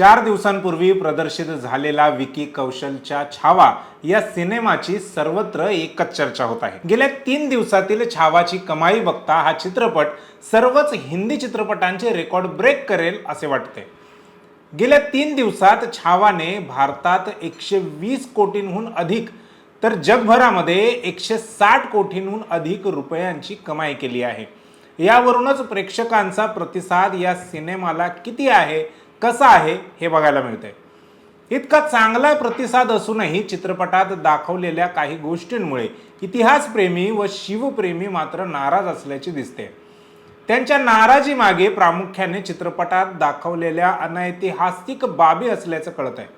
चार दिवसांपूर्वी प्रदर्शित झालेला विकी कौशलच्या छावा या सिनेमाची सर्वत्र एकच चर्चा होत आहे. गेल्या तीन दिवसातील छावाची कमाई बघता हा चित्रपट सर्वच हिंदी चित्रपटांचे रेकॉर्ड ब्रेक करेल असे वाटते. गेल्या तीन दिवसात छावाने भारतात एकशे वीस कोटींहून अधिक तर जगभरामध्ये एकशे साठ कोटींहून अधिक रुपयांची कमाई केली आहे. यावरूनच प्रेक्षकांचा प्रतिसाद या सिनेमाला किती आहे कसं आहे हे बघायला मिळतंय. इतका चांगला प्रतिसाद असूनही चित्रपटात दाखवलेल्या काही गोष्टींमुळे इतिहासप्रेमी व शिवप्रेमी मात्र नाराज असल्याचे दिसते. त्यांच्या नाराजीमागे प्रामुख्याने चित्रपटात दाखवलेल्या अनैतिहासिक बाबी असल्याचं कळत आहे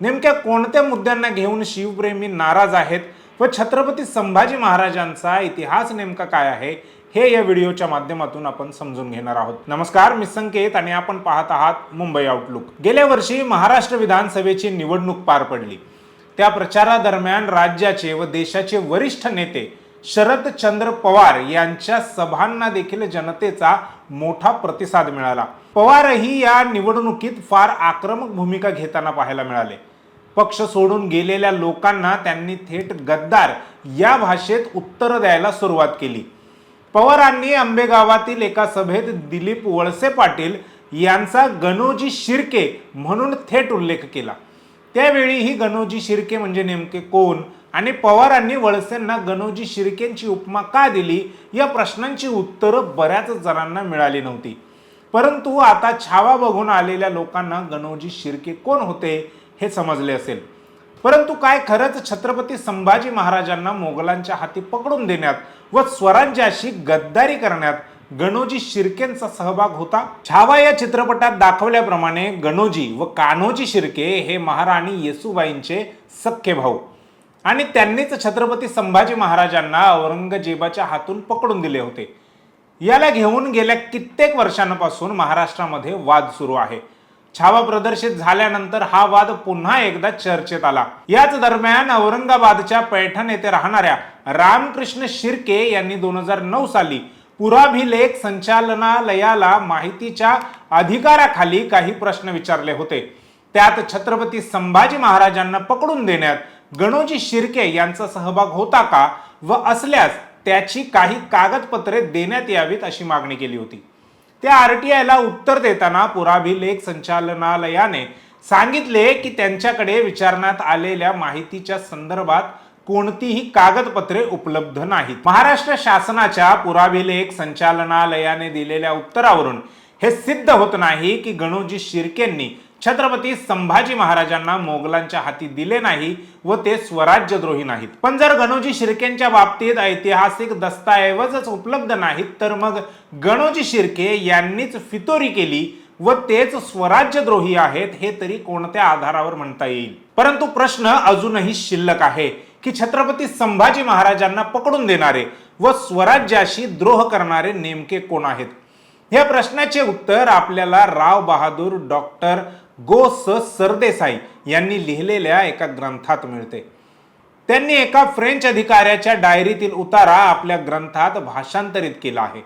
नेमक्या कोणत्या मुद्द्यांना घेऊन शिवप्रेमी नाराज आहेत व छत्रपती संभाजी महाराजांचा इतिहास नेमका काय आहे हे या व्हिडिओच्या माध्यमातून आपण समजून घेणार आहोत. नमस्कार मी संकेत आणि आपण पाहत आहात मुंबई आउटलुक गेल्या वर्षी महाराष्ट्र विधानसभेची निवडणूक पार पडली. त्या प्रचारादरम्यान राज्याचे व देशाचे वरिष्ठ नेते शरदचंद्र पवार यांच्या सभांना देखील जनतेचा मोठा प्रतिसाद मिळाला. पवारही या निवडणुकीत फार आक्रमक भूमिका घेताना पाहायला मिळाले. पक्ष सोडून गेलेल्या लोकांना त्यांनी थेट गद्दार या भाषेत उत्तर द्यायला सुरुवात केली. पवारांनी आंबेगावातील एका सभेत दिलीप वळसे पाटील यांचा गणोजी शिर्के म्हणून थेट उल्लेख केला. त्यावेळी ही गणोजी शिर्के म्हणजे नेमके कोण आणि पवारांनी वळसेंना गणोजी शिर्केंची उपमा का दिली? या प्रश्नांची उत्तरं बऱ्याच जणांना मिळाली नव्हती. परंतु आता छावा बघून आलेल्या लोकांना गणोजी शिर्के कोण होते हे समजले असेल. परंतु काय खरंच छत्रपती संभाजी महाराजांना मोगलांच्या हाती पकडून देण्यात व स्वराज्याशी गद्दारी करण्यात गणोजी शिर्केंचा सहभाग होता? छावा या चित्रपटात दाखवल्याप्रमाणे गणोजी व कान्होजी शिर्के हे महाराणी येसुबाईंचे सख्खे भाऊ. आणि त्यांनीच छत्रपती संभाजी महाराजांना औरंगजेबाच्या हातून पकडून दिले होते. याला घेऊन गेल्या कित्येक वर्षांपासून महाराष्ट्रामध्ये वाद सुरू आहे. छावा प्रदर्शित झाल्यानंतर हा वाद पुन्हा एकदा चर्चेत आला. याच दरम्यान औरंगाबादच्या पैठण येथे राहणाऱ्या रामकृष्ण शिर्के यांनी दोन हजार नऊ साली पुराभिलेख संचालनालयाला माहितीच्या अधिकाराखाली काही प्रश्न विचारले होते. त्यात छत्रपती संभाजी महाराजांना पकडून देण्यात गणोजी शिर्के यांचा सहभाग होता का व असल्यास त्याची काही कागदपत्रे देण्यात यावीत अशी मागणी केली होती. त्या आरटीआयला उत्तर देताना पुराभिलेख संचालनालयाने सांगितले की त्यांच्याकडे विचारण्यात आलेल्या माहितीच्या संदर्भात कोणतीही कागदपत्रे उपलब्ध नाहीत. महाराष्ट्र शासनाच्या पुराभिलेख संचालनालयाने दिलेल्या उत्तरावरून हे सिद्ध होत नाही की गणोजी शिर्केंनी छत्रपती संभाजी महाराजांना मोगलांच्या हाती दिले नाही व ते स्वराज्यद्रोही नाहीत. पण जर गणोजी शिर्केंच्या बाबतीत ऐतिहासिक दस्तऐवजच उपलब्ध नाहीत तर मग गणोजी शिर्के यांनीच फितोरी केली व तेच स्वराज्यद्रोही आहेत हे तरी कोणत्या आधारावर म्हणता येईल? परंतु प्रश्न अजूनही शिल्लक आहे की छत्रपती संभाजी महाराजांना पकडून देणारे व स्वराज्याशी द्रोह करणारे नेमके कोण आहेत? या प्रश्नाचे उत्तर आपल्याला राव बहादूर डॉक्टर गो स सरदेसाई यांनी लिहिलेल्या एका ग्रंथात मिळते. त्यांनी एका फ्रेंच अधिकाऱ्याच्या डायरीतील उतारा आपल्या ग्रंथात भाषांतरित केला आहे.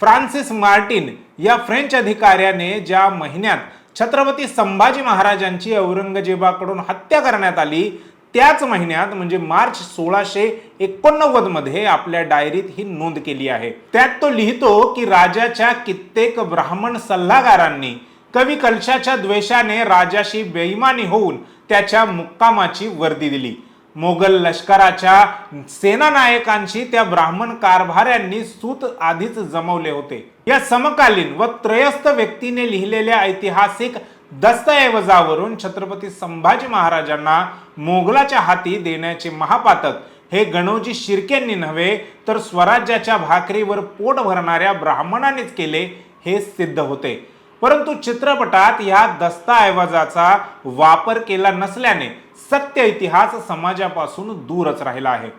फ्रान्सिस मार्टिन या फ्रेंच अधिकाऱ्याने ज्या महिन्यात छत्रपती संभाजी महाराजांची औरंगजेबाकडून हत्या करण्यात आली त्याच महिन्यात म्हणजे मार्च सोळाशे एकोणनव्वदमध्ये आपल्या डायरीत ही नोंद केली आहे. त्यात तो लिहितो की राजाच्या कित्येक ब्राह्मण सल्लागारांनी कवी कलशाच्या द्वेषाने राजाशी बेईमानी होऊन त्याच्या मुक्कामाची वर्दी दिली. मोगल लष्कराच्या सेनानायकांशी त्या ब्राह्मण कारभाऱ्यांनी सूत आधीच जमवले होते. या समकालीन व त्रयस्थ व्यक्तीने लिहिलेल्या ऐतिहासिक दस्तऐवजावरून छत्रपती संभाजी महाराजांना मोगलाच्या हाती देण्याचे महापातक हे गणोजी शिर्केंनी नव्हे तर स्वराज्याच्या भाकरीवर पोट भरणाऱ्या ब्राह्मणांनीच केले हे सिद्ध होते. परंतु चित्रपटात या दस्तऐवजाचा वापर केला नसल्याने सत्य इतिहास समाजापासून दूरच राहिला आहे.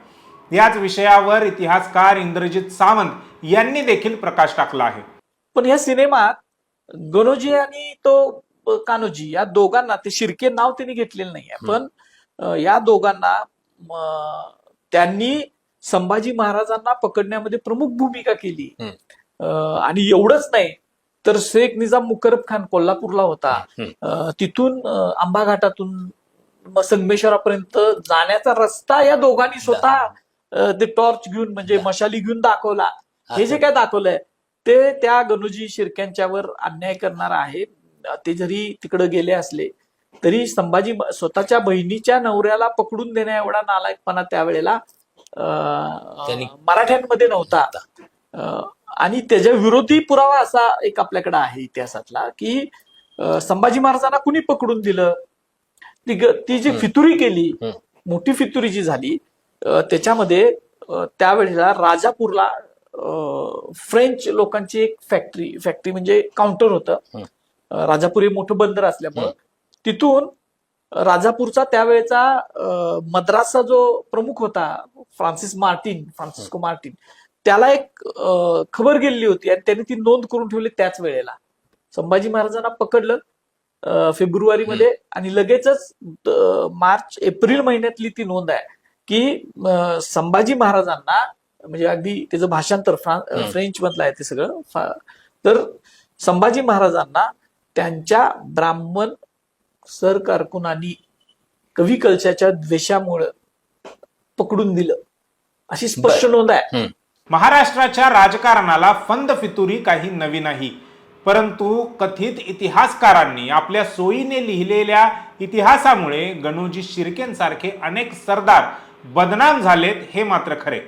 याच विषयावर इतिहासकार इंद्रजित सावंत यांनी देखील प्रकाश टाकला आहे. पण या सिनेमात गणोजी आणि तो कान्होजी या दोघांना ते शिर्के नाव त्यांनी घेतलेलं नाहीये. पण या दोघांना त्यांनी संभाजी महाराजांना पकडण्यामध्ये प्रमुख भूमिका केली. आणि एवढंच नाही तर शेख निजाम मुकरब खान कोल्हापूरला होता. तिथून आंबा घाटातून संगमेश्वरापर्यंत जाण्याचा रस्ता या दोघांनी स्वतः ते टॉर्च घेऊन म्हणजे मशाली घेऊन दाखवला. हे जे काय दाखवलंय ते त्या गणोजी शिर्क्यांच्यावर अन्याय करणार आहे. ते जरी तिकडे गेले असले तरी संभाजी स्वतःच्या बहिणीच्या नवऱ्याला पकडून देण्या एवढा नालायकपणा त्यावेळेला मराठ्यांमध्ये नव्हता. आणि त्याच्या विरोधी पुरावा असा एक आपल्याकडे आहे इतिहासातला की संभाजी महाराजांना कुणी पकडून दिलं? ती ती जी फितुरी केली. मोठी फितुरी जी झाली त्याच्यामध्ये त्यावेळेला राजापूरला फ्रेंच लोकांची एक फॅक्टरी फॅक्टरी म्हणजे काउंटर होतं. राजापूर हे मोठं बंदर असल्यामुळं. तिथून राजापूरचा त्यावेळेचा मद्रासचा जो प्रमुख होता फ्रान्सिस मार्टिन फ्रान्सिस्को मार्टिन त्याला एक खबर गेलेली होती आणि त्यांनी ती नोंद करून ठेवली त्याच वेळेला. संभाजी महाराजांना पकडलं फेब्रुवारीमध्ये आणि लगेचच मार्च एप्रिल महिन्यातली ती नोंद आहे की संभाजी महाराजांना म्हणजे अगदी त्याचं भाषांतर. फ्रेंच मधलं आहे ते सगळं तर संभाजी महाराजांना त्यांच्या ब्राह्मण सर कारकुनांनी कवी कलशाच्या द्वेषामुळं पकडून दिलं. अशी स्पष्ट नोंद आहे. महाराष्ट्राच्या राजकारणाला फंद फितुरी काही नवी नाही. परंतु कथित इतिहासकारांनी आपल्या सोयीने लिहिलेल्या इतिहासामुळे गणोजी शिर्केंसारखे अनेक सरदार बदनाम झालेत हे मात्र खरे.